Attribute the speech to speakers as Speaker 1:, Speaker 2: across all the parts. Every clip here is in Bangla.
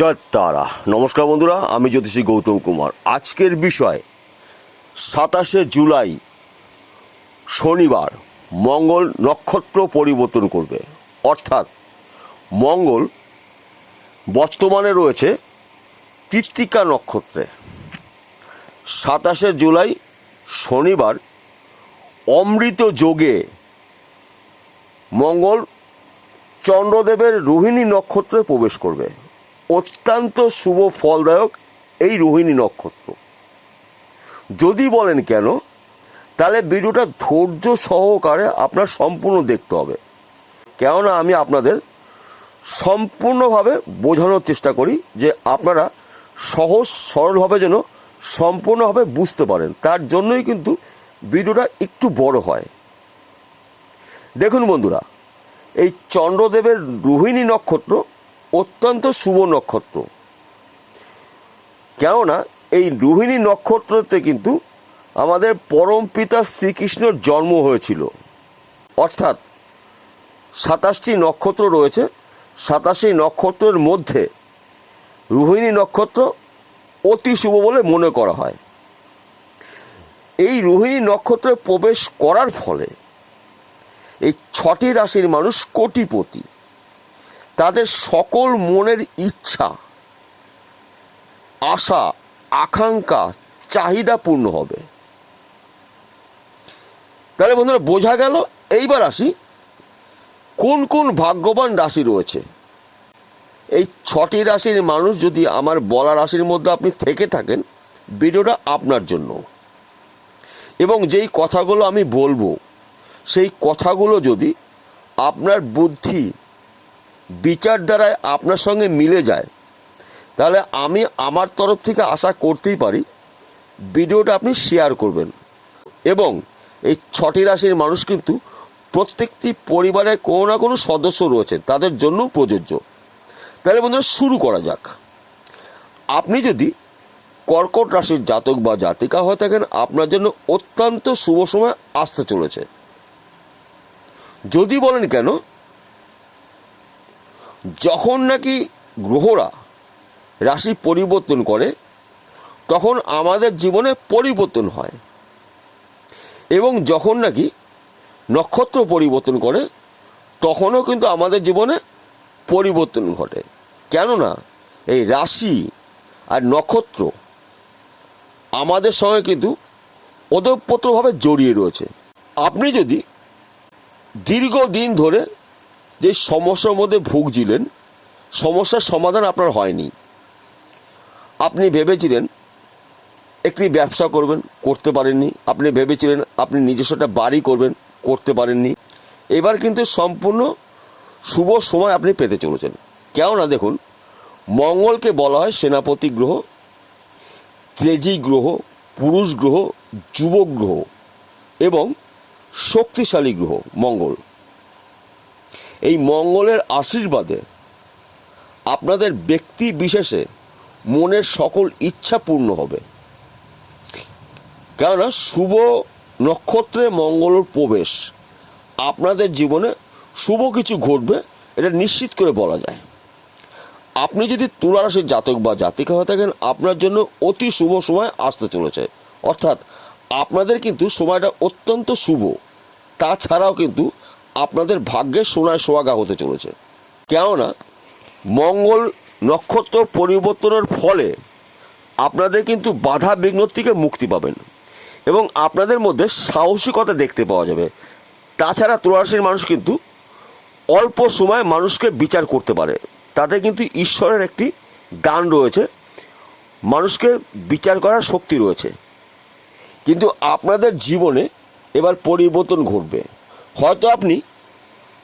Speaker 1: জয় তারা। নমস্কার বন্ধুরা, আমি জ্যোতিষী গৌতম কুমার। আজকের বিষয়, সাতাশে জুলাই, শনিবার, মঙ্গল নক্ষত্র পরিবর্তন করবে। অর্থাৎ, মঙ্গল বর্তমানে রয়েছে কৃত্তিকা নক্ষত্রে। সাতাশে জুলাই, শনিবার, অমৃত যোগে মঙ্গল চন্দ্রদেবের রোহিণী নক্ষত্রে প্রবেশ করবে। অত্যন্ত শুভ ফলদায়ক এই রোহিণী নক্ষত্র। যদি বলেন কেন, তাহলে ভিডিওটা ধৈর্য সহকারে আপনার সম্পূর্ণ দেখতে হবে। কেননা আমি আপনাদের সম্পূর্ণভাবে বোঝানোর চেষ্টা করি যে আপনারা সহজ সরলভাবে যেন সম্পূর্ণভাবে বুঝতে পারেন। তার জন্যই কিন্তু ভিডিওটা একটু বড় হয়। দেখুন বন্ধুরা, এই চন্দ্রদেবের রোহিণী নক্ষত্র অত্যন্ত শুভ নক্ষত্র। কেননা, এই রোহিণী নক্ষত্রতে কিন্তু আমাদের পরম পিতা শ্রীকৃষ্ণর জন্ম হয়েছিল। অর্থাৎ, সাতাশটি নক্ষত্র রয়েছে। সাতাশটি নক্ষত্রের মধ্যে রোহিণী নক্ষত্র অতি শুভ বলে মনে করা হয়। এই রোহিণী নক্ষত্রে প্রবেশ করার ফলে এই ছটি রাশির মানুষ কোটিপতি। তাদের সকল মনের ইচ্ছা, আশা, আকাঙ্ক্ষা, চাহিদা পূর্ণ হবে। তাহলে বন্ধুরা, বোঝা গেল, এইবার আসি, কোন কোন ভাগ্যবান রাশি রয়েছে? এই ছটি রাশির মানুষ যদি আমার বলা রাশির মধ্যে আপনি থেকে থাকেন, ভিডিওটা আপনার জন্য। এবং যেই কথাগুলো আমি বলব, সেই কথাগুলো যদি আপনার বুদ্ধি বিচার দ্বারায় আপনার সঙ্গে মিলে যায়। তাহলে আমি আমার তরফ থেকে আশা করতেই পারি ভিডিওটা আপনি শেয়ার করবেন। এবং এই ছটি রাশির মানুষ কিন্তু প্রত্যেকটি পরিবারে কোনো না কোনো সদস্য রয়েছে, তাদের জন্য প্রযোজ্য। তাহলে বন্ধুরা, শুরু করা যাক। আপনি যদি কর্কট রাশির জাতক বা জাতিকা হয়ে থাকেন, আপনার জন্য অত্যন্ত শুভ সময় আসতে চলেছে। যদি বলেন কেন যখন নাকি গ্রহরা রাশি পরিবর্তন করে, তখন আমাদের জীবনে পরিবর্তন হয়। এবং যখন নাকি নক্ষত্র পরিবর্তন করে, তখনও কিন্তু আমাদের জীবনে পরিবর্তন ঘটে। কেননা, এই রাশি আর নক্ষত্র আমাদের সঙ্গে কিন্তু ওতপ্রোতভাবে জড়িয়ে রয়েছে। আপনি যদি দীর্ঘদিন ধরে যে সমস্যার মধ্যে ভুগছিলেন, সমস্যার সমাধান আপনার হয়নি। আপনি ভেবেছিলেন একটি ব্যবসা করবেন, করতে পারেননি। আপনি ভেবেছিলেন আপনি নিজস্ব একটা বাড়ি করবেন, করতে পারেননি। এবার কিন্তু সম্পূর্ণ শুভ সময় আপনি পেতে চলেছেন। কেননা দেখুন, মঙ্গলকে বলা হয় সেনাপতি গ্রহ তেজি গ্রহ, পুরুষ গ্রহ, যুবক গ্রহ এবং শক্তিশালী গ্রহ মঙ্গল। এই মঙ্গলের আশীর্বাদে আপনাদের ব্যক্তি বিশেষে মনের সকল ইচ্ছা পূর্ণ হবে। কেননা শুভ নক্ষত্রে মঙ্গলের প্রবেশ আপনাদের জীবনে শুভ কিছু ঘটবে, এটা নিশ্চিত করে বলা যায়। আপনি যদি তুলা রাশির জাতক বা জাতিকা হয়ে থাকেন, আপনার জন্য অতি শুভ সময় আসতে চলেছে। অর্থাৎ আপনাদের কিন্তু সময়টা অত্যন্ত শুভ। তাছাড়াও কিন্তু আপনাদের ভাগ্যে সোনায় সোয়াগা হতে চলেছে। কেননা, মঙ্গল নক্ষত্র পরিবর্তনের ফলে আপনাদের কিন্তু বাধা বিঘ্ন থেকে মুক্তি পাবেন এবং আপনাদের মধ্যে সাহসিকতা দেখতে পাওয়া যাবে। তাছাড়া তুলারাশির মানুষ কিন্তু অল্প সময় মানুষকে বিচার করতে পারে। তাতে কিন্তু ঈশ্বরের একটি দান রয়েছে, মানুষকে বিচার করার শক্তি রয়েছে। কিন্তু আপনাদের জীবনে এবার পরিবর্তন ঘটবে। হয়তো আপনি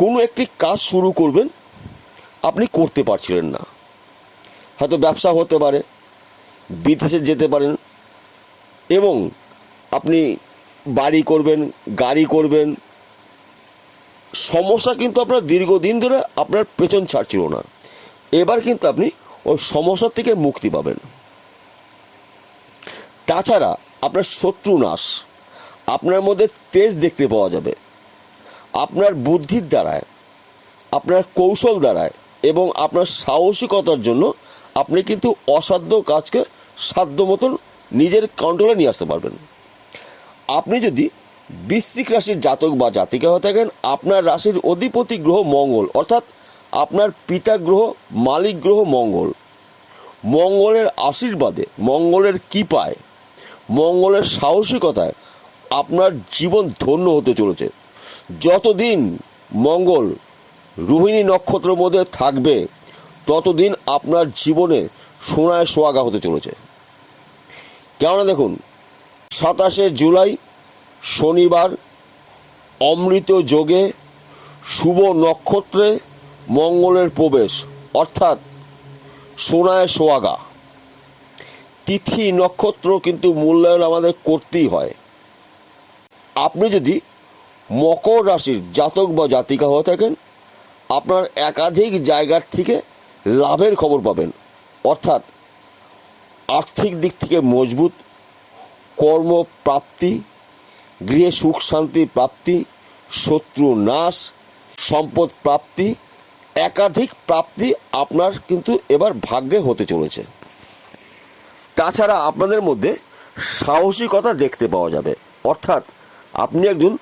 Speaker 1: কোনো একটি কাজ শুরু করবেন, আপনি করতে পারছিলেন না। হয়তো ব্যবসা হতে পারে, বিদেশে যেতে পারেন, এবং আপনি বাড়ি করবেন, গাড়ি করবেন। সমস্যা কিন্তু আপনার দীর্ঘদিন ধরে আপনার পেছন ছাড়ছিল না। এবার কিন্তু আপনি ওই সমস্যা থেকে মুক্তি পাবেন। তাছাড়া আপনার শত্রু নাশ, আপনার মধ্যে তেজ দেখতে পাওয়া যাবে। আপনার বুদ্ধির দ্বারায়, আপনার কৌশল দ্বারায় এবং আপনার সাহসিকতার জন্য আপনি কিন্তু অসাধ্য কাজকে সাধ্য মতন নিজের কন্ট্রোলে নিয়ে আসতে পারবেন। আপনি যদি বৃশ্চিক রাশির জাতক বা জাতিকা হয়ে থাকেন, আপনার রাশির অধিপতি গ্রহ মঙ্গল, অর্থাৎ আপনার পিতা গ্রহ, মালিক গ্রহ মঙ্গল। মঙ্গলের আশীর্বাদে, মঙ্গলের কৃপায়, মঙ্গলের সাহসিকতায় আপনার জীবন ধন্য হতে চলেছে। যতদিন মঙ্গল রোহিণী নক্ষত্রের মধ্যে থাকবে, ততদিন আপনার জীবনে সোনায় সোয়াগা হতে চলেছে। কেননা দেখুন, সাতাশে জুলাই শনিবার অমৃত যোগে শুভ নক্ষত্রে মঙ্গলের প্রবেশ, অর্থাৎ সোনায় সোয়াগা তিথি নক্ষত্র কিন্তু মূল্যায়ন আমাদের করতেই হয়। আপনি যদি মকর রাশির জাতক বা জাতিকা হয়ে থাকেন। আপনার একাধিক জায়গার থেকে লাভের খবর পাবেন। অর্থাৎ আর্থিক দিক থেকে মজবুত, কর্মপ্রাপ্তি, গৃহে সুখ, শান্তি প্রাপ্তি, শত্রু নাশ, সম্পদ প্রাপ্তি, একাধিক প্রাপ্তি আপনার কিন্তু এবার ভাগ্যে হতে চলেছে। তাছাড়া আপনাদের মধ্যে সাহসিকতা দেখতে পাওয়া যাবে। অর্থাৎ আপনি একজন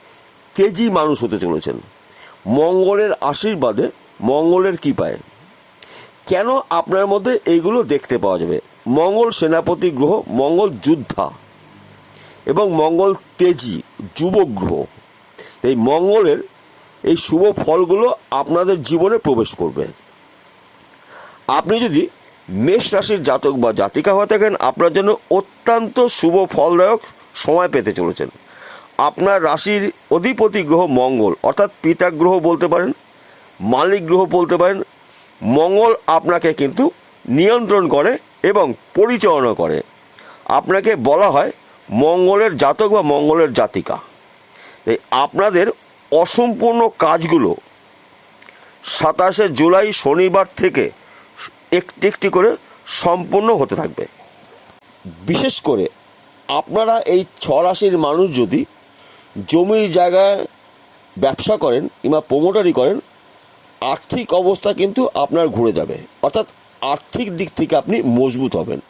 Speaker 1: তেজি মানুষ হতে চলেছেন। মঙ্গলের আশীর্বাদে মঙ্গলের কৃপায়। কেন আপনার মধ্যে এইগুলো দেখতে পাওয়া যাবে? মঙ্গল সেনাপতি গ্রহ, মঙ্গল যোদ্ধা এবং মঙ্গল তেজি, যুবক গ্রহ। এই মঙ্গলের এই শুভ ফলগুলো আপনাদের জীবনে প্রবেশ করবে। আপনি যদি মেষ রাশির জাতক বা জাতিকা হয়ে থাকেন, আপনার জন্য অত্যন্ত শুভ ফলদায়ক সময় পেতে চলেছেন। আপনার রাশির অধিপতি গ্রহ মঙ্গল, অর্থাৎ পিতা গ্রহ বলতে পারেন, মালিক গ্রহ বলতে পারেন, মঙ্গল আপনাকে কিন্তু নিয়ন্ত্রণ করে এবং পরিচালনা করে। আপনাকে বলা হয় মঙ্গলের জাতক বা মঙ্গলের জাতিকা। এই আপনাদের অসম্পূর্ণ কাজগুলো সাতাশে জুলাই শনিবার থেকে একটি একটি করে সম্পূর্ণ হতে থাকবে। বিশেষ করে আপনারা এই ছ রাশির মানুষ যদি জমির জায়গায় ব্যবসা করেন কিংবা প্রমোটারি করেন, আর্থিক অবস্থা কিন্তু আপনার ঘুরে যাবে। অর্থাৎ আর্থিক দিক থেকে আপনি মজবুত হবেন।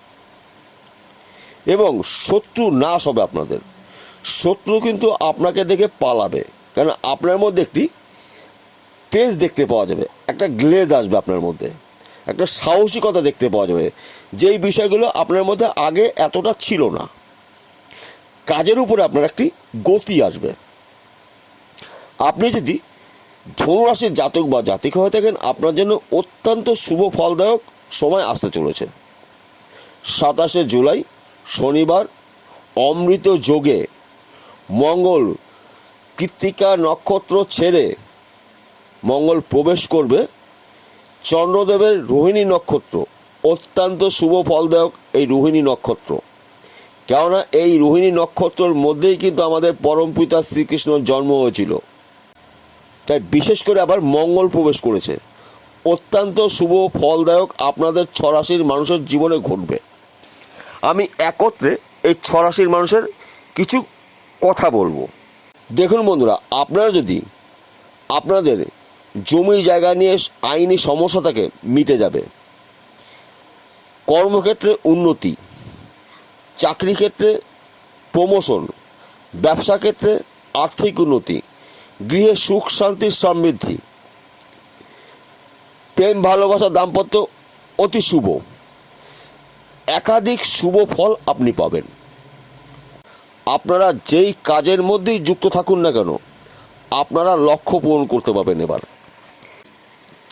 Speaker 1: এবং শত্রু নাশ হবে আপনাদের। শত্রু কিন্তু আপনাকে দেখে পালাবে। কারণ আপনার মধ্যে একটি তেজ দেখতে পাওয়া যাবে। একটা গ্লেজ আসবে আপনার মধ্যে। একটা সাহসিকতা দেখতে পাওয়া যাবে। যেই বিষয়গুলো আপনার মধ্যে আগে এতটা ছিল না। কাজের উপরে আপনার একটি গতি আসবে। আপনি যদি ধনুরাশির জাতক বা জাতিকা হয়ে থাকেন, আপনার জন্য অত্যন্ত শুভ ফলদায়ক সময় আসতে চলেছে। সাতাশে জুলাই, শনিবার, অমৃত যোগে মঙ্গল কৃত্তিকা নক্ষত্র ছেড়ে মঙ্গল প্রবেশ করবে। চন্দ্রদেবের রোহিণী নক্ষত্র অত্যন্ত শুভ ফলদায়ক এই রোহিণী নক্ষত্র। কেননা এই রোহিণী নক্ষত্রর মধ্যেই কিন্তু আমাদের পরমপিতা শ্রীকৃষ্ণর জন্ম হয়েছিল। তাই বিশেষ করে আবার মঙ্গল প্রবেশ করেছে। অত্যন্ত শুভ ফলদায়ক আপনাদের ছরাশির মানুষের জীবনে ঘটবে। আমি একত্রে এই ছরাশির মানুষের কিছু কথা বলব। দেখুন বন্ধুরা, আপনারা যদি আপনাদের জমির জায়গা নিয়ে আইনি সমস্যা থাকে, মিটে যাবে। কর্মক্ষেত্রে উন্নতি। চাকরি ক্ষেত্রে প্রমোশন ব্যবসা ক্ষেত্রে আর্থিক উন্নতি, গৃহে সুখ শান্তির সমৃদ্ধি। প্রেম, ভালোবাসা, দাম্পত্য অতি শুভ। একাধিক শুভ ফল আপনি পাবেন। আপনারা যেই কাজের মধ্যেই যুক্ত থাকুন না কেন, আপনারা লক্ষ্য পূরণ করতে পারবেন এবার।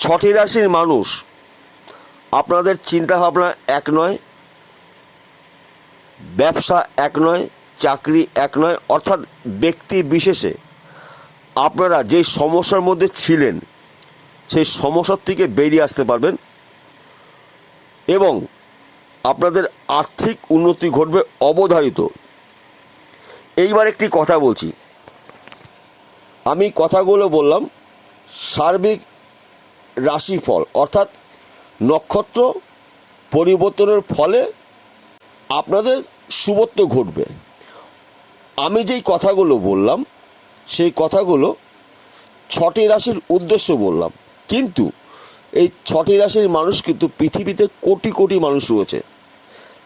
Speaker 1: ছটি রাশির মানুষ, আপনাদের চিন্তাভাবনা এক নয় ব্যবসা এক নয়, চাকরি এক নয়, অর্থাৎ ব্যক্তি বিশেষে আপনারা যে সমস্যার মধ্যে ছিলেন, সেই সমস্যার থেকে বেরিয়ে আসতে পারবেন এবং আপনাদের আর্থিক উন্নতি ঘটবে অবধারিত। এইবার একটি কথা বলছি। আমি কথাগুলো বললাম, সার্বিক রাশিফল, অর্থাৎ নক্ষত্র পরিবর্তনের ফলে আপনাদের শুভত্ব ঘটবে। আমি যেই কথাগুলো বললাম, সেই কথাগুলো ছটি রাশির উদ্দেশ্য বললাম। কিন্তু এই ছটি রাশির মানুষ কিন্তু পৃথিবীতে কোটি কোটি মানুষ রয়েছে।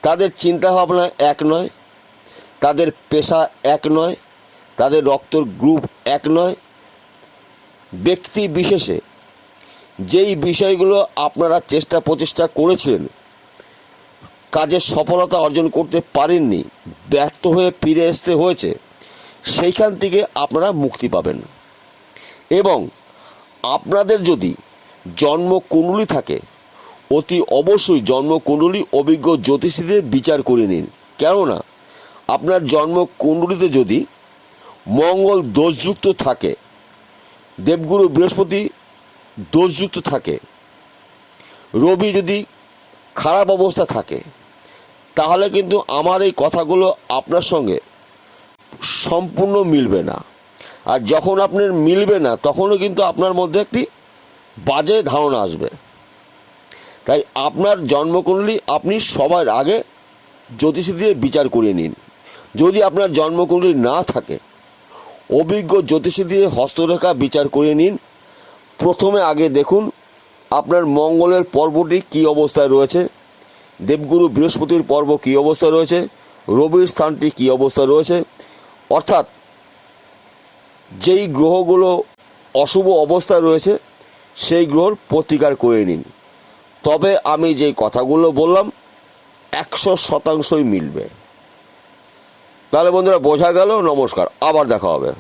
Speaker 1: তাদের চিন্তাভাবনা এক নয়, তাদের পেশা এক নয়, তাদের রক্তর গ্রুপ এক নয়। ব্যক্তি বিশেষে যেই বিষয়গুলো আপনারা চেষ্টা প্রচেষ্টা করেছিলেন কাজের সফলতা অর্জন করতে পারেননি, ব্যর্থ হয়ে ফিরে আসতে হয়েছে, সেইখান থেকে আপনারা মুক্তি পাবেন। এবং আপনাদের যদি জন্মকুণ্ডলী থাকে, অতি অবশ্যই জন্মকুণ্ডলী অভিজ্ঞ জ্যোতিষীদের বিচার করে নিন। কেননা, আপনার জন্মকুণ্ডলীতে যদি মঙ্গল দোষযুক্ত থাকে, দেবগুরু বৃহস্পতি দোষযুক্ত থাকে, রবি যদি খারাপ অবস্থা থাকে তাহলে কিন্তু আমার এই কথাগুলো আপনার সঙ্গে সম্পূর্ণ মিলবে না। আর যখন আপনার মিলবে না, তখনও কিন্তু আপনার মধ্যে একটি বাজে ধারণা আসবে। তাই আপনার জন্মকুণ্ডলী আপনি সবার আগে জ্যোতিষী দিয়ে বিচার করে নিন। যদি আপনার জন্মকুণ্ডলী না থাকে, অভিজ্ঞ জ্যোতিষী দিয়ে হস্তরেখা বিচার করে নিন। প্রথমে আগে দেখুন আপনার মঙ্গলের পর্বটি কী অবস্থায় রয়েছে। দেবগুরু বৃহস্পতির পর্ব কী অবস্থায় রয়েছে? রবির স্থানটি কী অবস্থায় রয়েছে? অর্থাৎ যেই গ্রহগুলো অশুভ অবস্থায় রয়েছে, সেই গ্রহর প্রতিকার করে নিন। তবে আমি যেই কথাগুলো বললাম, একশো শতাংশই মিলবে। তাহলে বন্ধুরা, বোঝা গেল? নমস্কার, আবার দেখা হবে।